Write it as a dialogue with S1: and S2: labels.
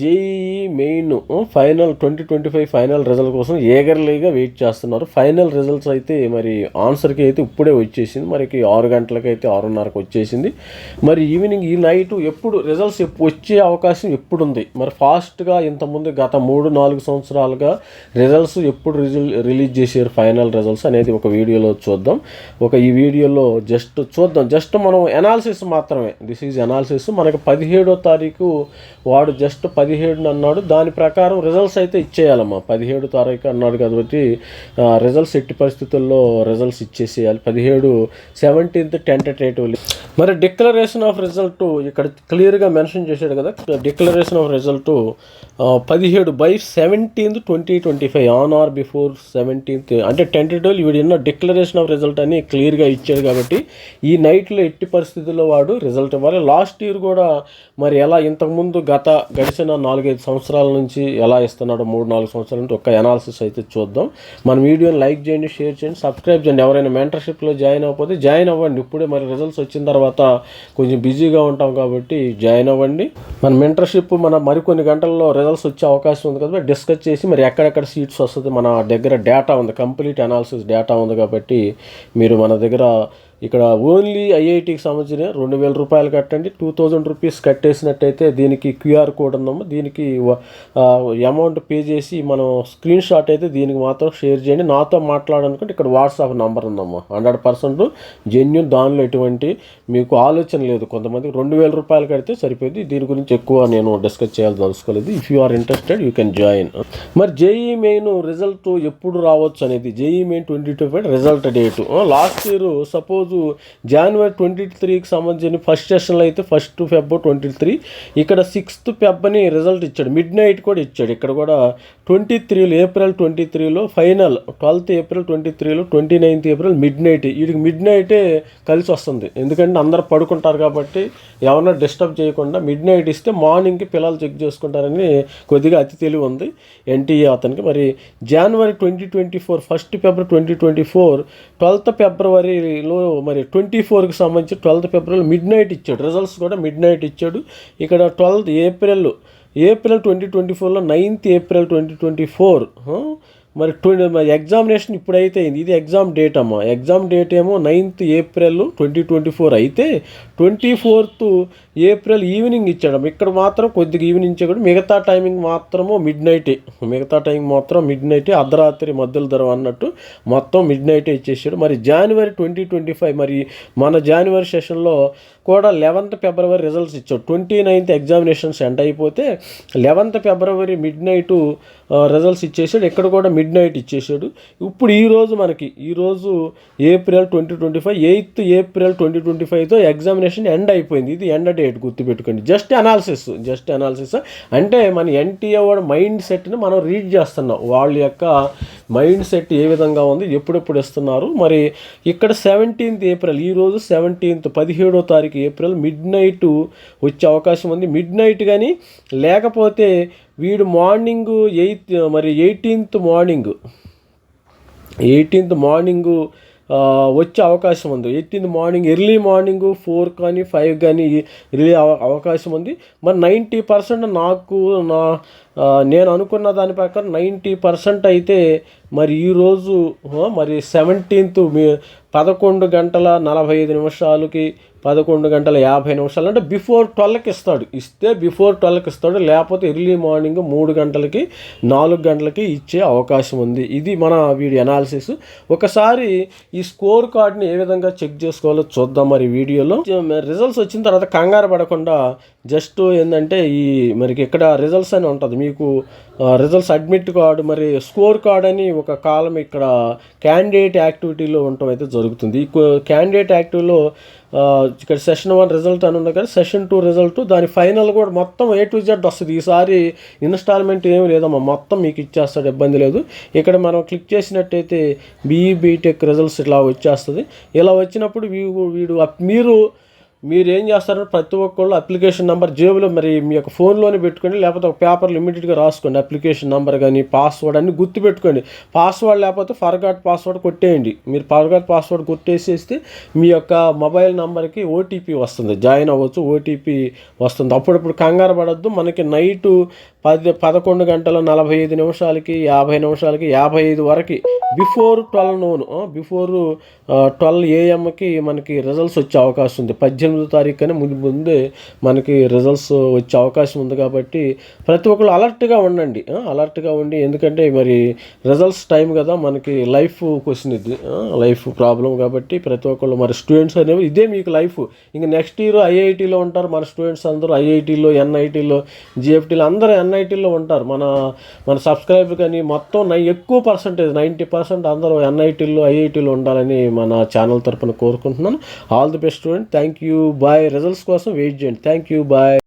S1: JEE main final twenty twenty five final result కోసం ఏగర్లీగా wait చేస్తున్నారు. ఫైనల్ రిజల్ట్స్ అయితే మరి ఆన్సర్కి అయితే ఇప్పుడే వచ్చేసింది. మరి ఆరు గంటలకి అయితే ఆరున్నరకు వచ్చేసింది. మరి ఈవినింగ్ ఈ నైట్ ఎప్పుడు రిజల్ట్స్ వచ్చే అవకాశం ఎప్పుడు ఉంది మరి ఫాస్ట్గా ఇంతకుముందు గత మూడు నాలుగు సంవత్సరాలుగా రిజల్ట్స్ ఎప్పుడు రిజల్ రిలీజ్ చేసారు ఫైనల్ రిజల్ట్స్ అనేది ఒక వీడియోలో చూద్దాం. ఒక ఈ వీడియోలో జస్ట్ చూద్దాం. జస్ట్ మనం ఎనాలిసిస్ మాత్రమే. దిస్ ఈజ్ ఎనాలిసిస్ మనకి పదిహేడో తారీఖు వాడు జస్ట్ పది పదిహేడున అన్నాడు. దాని ప్రకారం రిజల్ట్స్ అయితే ఇచ్చేయాలమ్మా. పదిహేడు తారీఖు అన్నాడు కాబట్టి రిజల్ట్స్ ఎట్టి పరిస్థితుల్లో రిజల్ట్స్ ఇచ్చేసేయాలి. పదిహేడు సెవెంటీన్త్ టెంటేటివ్లీ మరి డిక్లరేషన్ ఆఫ్ రిజల్ట్ ఇక్కడ క్లియర్గా మెన్షన్ చేశాడు కదా. డిక్లరేషన్ ఆఫ్ రిజల్ట్ పదిహేడు by seventeenth twenty twenty five on or before seventeenth అంటే టెంటేటివ్ వీడు ఎన్నో డిక్లరేషన్ ఆఫ్ రిజల్ట్ అని క్లియర్గా ఇచ్చాడు కాబట్టి ఈ నైట్లో ఎట్టి పరిస్థితుల్లో వాడు రిజల్ట్ ఇవ్వాలి. లాస్ట్ ఇయర్ కూడా మరి ఎలా ఇంతకుముందు గత గడిచిన నాలుగైదు సంవత్సరాల నుంచి ఎలా ఇస్తున్నాడో మూడు నాలుగు సంవత్సరాల నుంచి ఒక అనాలిసిస్ అయితే చూద్దాం. మన వీడియోని లైక్ చేయండి షేర్ చేయండి సబ్స్క్రైబ్ చేయండి. ఎవరైనా మెంటర్షిప్లో జాయిన్ అవ్వకపోతే జాయిన్ అవ్వండి. ఇప్పుడే మరి రిజల్ట్స్ వచ్చిన తర్వాత కొంచెం బిజీగా ఉంటాం కాబట్టి జాయిన్ అవ్వండి. మన మెంటర్షిప్ మన మరికొన్ని గంటల్లో రిజల్ట్స్ వచ్చే అవకాశం ఉంది కదా డిస్కస్ చేసి మరి ఎక్కడెక్కడ సీట్స్ వస్తుంది మన దగ్గర డేటా ఉంది. కంప్లీట్ అనాలిసిస్ డేటా ఉంది కాబట్టి మీరు మన దగ్గర ఇక్కడ ఓన్లీ ఐఐటికి సంబంధించిన రెండు వేల రూపాయలు కట్టండి. టూ థౌజండ్ రూపీస్ కట్టేసినట్టయితే దీనికి క్యూఆర్ కోడ్ ఉందమ్మా. దీనికి అమౌంట్ పే చేసి మనం స్క్రీన్ షాట్ అయితే దీనికి మాత్రం షేర్ చేయండి. నాతో మాట్లాడాలనుకుంటే ఇక్కడ వాట్సాప్ నంబర్ ఉందమ్మా. హండ్రెడ్ పర్సెంట్ జెన్యున్ దానిలో ఎటువంటి మీకు ఆలోచన లేదు. కొంతమంది రెండు వేల రూపాయలు కడితే సరిపోయింది. దీని గురించి ఎక్కువ నేను డిస్కస్ చేయాలి తెలుసుకోలేదు if you are interested you can join మరి జేఈ మెయిన్ రిజల్ట్ ఎప్పుడు రావచ్చు అనేది JEE main twenty two five result date last year suppose జనవరి ట్వంటీ త్రీకి సంబంధించిన ఫస్ట్ సెషన్లో అయితే ఫస్ట్ ఫెబ్ ట్వంటీ త్రీ ఇక్కడ సిక్స్త్ ఫెబ్ని రిజల్ట్ ఇచ్చాడు. మిడ్ నైట్ కూడా ఇచ్చాడు. ఇక్కడ కూడా ట్వంటీ త్రీలో ఏప్రిల్ ట్వంటీ త్రీలో ఫైనల్ ట్వెల్త్ ఏప్రిల్ ట్వంటీ త్రీలో twenty ninth April midnight వీడికి మిడ్ నైటే కలిసి వస్తుంది. ఎందుకంటే అందరు పడుకుంటారు కాబట్టి ఎవరన్నా డిస్టర్బ్ చేయకుండా మిడ్ నైట్ ఇస్తే మార్నింగ్కి పిల్లలు చెక్ చేసుకుంటారని కొద్దిగా అతి తెలివి ఉంది ఎన్టీఏ అతనికి. మరి జనవరి ట్వంటీ ట్వంటీ ఫోర్ ఫస్ట్ ఫిబ్రవరి ట్వంటీ ట్వంటీ ఫోర్ ట్వెల్త్ ఫిబ్రవరిలో మరి ట్వంటీ ఫోర్కి సంబంధించి ట్వెల్త్ ఫిబ్రవరి మిడ్ నైట్ ఇచ్చాడు. రిజల్ట్స్ కూడా మిడ్ నైట్ ఇచ్చాడు. ఇక్కడ twelfth April April twenty twenty ఫోర్లో ninth April twenty twenty four మరి ట్వంటీ మరి ఎగ్జామినేషన్ ఇప్పుడైతే అయింది. ఇది ఎగ్జామ్ డేట్ అమ్మా. ఎగ్జామ్ డేట్ ఏమో ninth April twenty twenty four. అయితే ట్వంటీ ఫోర్త్ ఏప్రిల్ ఈవినింగ్ ఇచ్చాడు ఇక్కడ మాత్రం కొద్దిగా ఈవినింగ్ ఇచ్చాడు మిగతా టైమింగ్ మాత్రము మిడ్ నైటే మిగతా టైమింగ్ మాత్రం మిడ్ నైటే అర్ధరాత్రి మధ్యలో ధర అన్నట్టు మొత్తం మిడ్ నైటే ఇచ్చేసాడు. మరి జనవరి ట్వంటీ ట్వంటీ ఫైవ్ మరి మన జనవరి సెషన్లో కూడా లెవెంత్ ఫిబ్రవరి రిజల్ట్స్ ఇచ్చాడు. ట్వంటీ నైన్త్ ఎగ్జామినేషన్స్ ఎండ్ అయిపోతే లెవెంత్ ఫిబ్రవరి మిడ్ నైట్ రిజల్ట్స్ ఇచ్చేసాడు. ఇక్కడ కూడా మిడ్ మిడ్ నైట్ ఇచ్చేసాడు. ఇప్పుడు ఈరోజు మనకి ఈరోజు April twenty twenty five eighth April twenty twenty ఫైవ్తో examination end అయిపోయింది. ఇది ఎండ్ డేట్ గుర్తుపెట్టుకోండి. జస్ట్ అనాలిసిస్ జస్ట్ అనాలిసిస్ అంటే మన ఎన్టీఏ వాడు మైండ్ సెట్ని మనం రీడ్ చేస్తున్నాం. వాళ్ళ యొక్క మైండ్ సెట్ ఏ విధంగా ఉంది ఎప్పుడెప్పుడు ఇస్తున్నారు. మరి ఇక్కడ సెవెంటీన్త్ ఏప్రిల్ ఈరోజు సెవెంటీన్త్ పదిహేడో తారీఖు ఏప్రిల్ మిడ్ నైట్ వచ్చే అవకాశం ఉంది. మిడ్ నైట్ కానీ లేకపోతే వీడు మార్నింగ్ ఎయిత్ మరి ఎయిటీన్త్ మార్నింగ్. ఎయిటీన్త్ మార్నింగు వచ్చే అవకాశం ఉంది. Eighteenth morning early morning four కానీ ఫైవ్ కానీ రిలీ అవకాశం ఉంది. మరి నైంటీ పర్సెంట్ నాకు నా నేను అనుకున్న దాని ప్రకారం నైంటీ పర్సెంట్ అయితే మరి ఈరోజు మరి సెవెంటీన్త్ పదకొండు గంటల నలభై ఐదు నిమిషాలకి పదకొండు గంటల యాభై నిమిషాలు. అంటే బిఫోర్ ట్వెల్వ్కి ఇస్తాడు. ఇస్తే బిఫోర్ ట్వెల్వ్కి ఇస్తాడు. లేకపోతే ఎర్లీ మార్నింగ్ మూడు గంటలకి నాలుగు గంటలకి ఇచ్చే అవకాశం ఉంది. ఇది మన వీడియో అనాలిసిస్. ఒకసారి ఈ స్కోర్ కార్డ్ని ఏ విధంగా చెక్ చేసుకోవాలో చూద్దాం మరి వీడియోలో. రిజల్ట్స్ వచ్చిన తర్వాత కంగారు పడకుండా జస్ట్ ఏంటంటే ఈ మరికి ఇక్కడ రిజల్ట్స్ అని ఉంటుంది. మీకు రిజల్ట్స్ అడ్మిట్ కార్డు మరి స్కోర్ కార్డ్ అని ఒక కాలం ఇక్కడ క్యాండిడేట్ యాక్టివిటీలో ఉండటం అయితే జరుగుతుంది. ఈ క్యాండిడేట్ యాక్టివ్లో ఇక్కడ సెషన్ వన్ రిజల్ట్ అని ఉంది కదా సెషన్ టూ రిజల్ట్ దాని ఫైనల్ కూడా మొత్తం ఏ టు జెడ్ వస్తుంది. ఈసారి ఇన్స్టాల్మెంట్ ఏమి లేదమ్మా మొత్తం మీకు ఇచ్చేస్తాడు ఇబ్బంది లేదు. ఇక్కడ మనం క్లిక్ చేసినట్టయితే బీఈ బీటెక్ రిజల్ట్స్ ఇట్లా వచ్చేస్తుంది. ఇలా వచ్చినప్పుడు వీడు మీరు మీరు ఏం చేస్తారంటే ప్రతి ఒక్కళ్ళు అప్లికేషన్ నెంబర్ జేబులో మరి మీ యొక్క ఫోన్లోనే పెట్టుకోండి లేకపోతే ఒక పేపర్లో ఇమీడియట్గా రాసుకోండి. అప్లికేషన్ నెంబర్ కానీ పాస్వర్డ్ అన్ని గుర్తుపెట్టుకోండి. పాస్వర్డ్ లేకపోతే ఫర్గాట్ పాస్వర్డ్ కొట్టేయండి. మీరు ఫర్గాట్ పాస్వర్డ్ కొట్టేసేస్తే మీ యొక్క మొబైల్ నెంబర్కి ఓటీపీ వస్తుంది జాయిన్ అవ్వచ్చు ఓటీపీ వస్తుంది. అప్పుడప్పుడు కంగారు పడద్దు. మనకి నైటు పది పదకొండు గంటల నలభై ఐదు నిమిషాలకి యాభై నిమిషాలకి యాభై ఐదు వరకు before twelve noon before twelve ఏఎంకి మనకి రిజల్ట్స్ వచ్చే అవకాశం ఉంది. పద్దెనిమిది తారీఖు కానీ ముందు ముందే మనకి రిజల్ట్స్ వచ్చే అవకాశం ఉంది కాబట్టి ప్రతి ఒక్కరు అలర్ట్గా ఉండండి. అలర్ట్గా ఉండి ఎందుకంటే మరి రిజల్ట్స్ టైం కదా మనకి లైఫ్ క్వశ్చన్ ఇది. లైఫ్ ప్రాబ్లం కాబట్టి ప్రతి ఒక్కళ్ళు మరి స్టూడెంట్స్ అనేవి ఇదే మీకు లైఫ్ ఇంకా నెక్స్ట్ ఇయర్ ఐఐటీలో ఉంటారు మన స్టూడెంట్స్ అందరూ. ఐఐటీలో ఎన్ఐటీలో జిఎఫ్టీలో అందరూ ఎన్ఐటీలో ఉంటారు. మన మన సబ్స్క్రైబ్ కానీ మొత్తం నై ఎక్కువ పర్సంటేజ్ నైంటీ పర్సెంట్ అందరూ ఎన్ఐటీలో ఐఐటీలో ఉండాలని మన ఛానల్ తరపున కోరుకుంటున్నాను. All the best student thank you bye results కోసం వెయిట్ చేయండి. Thank you bye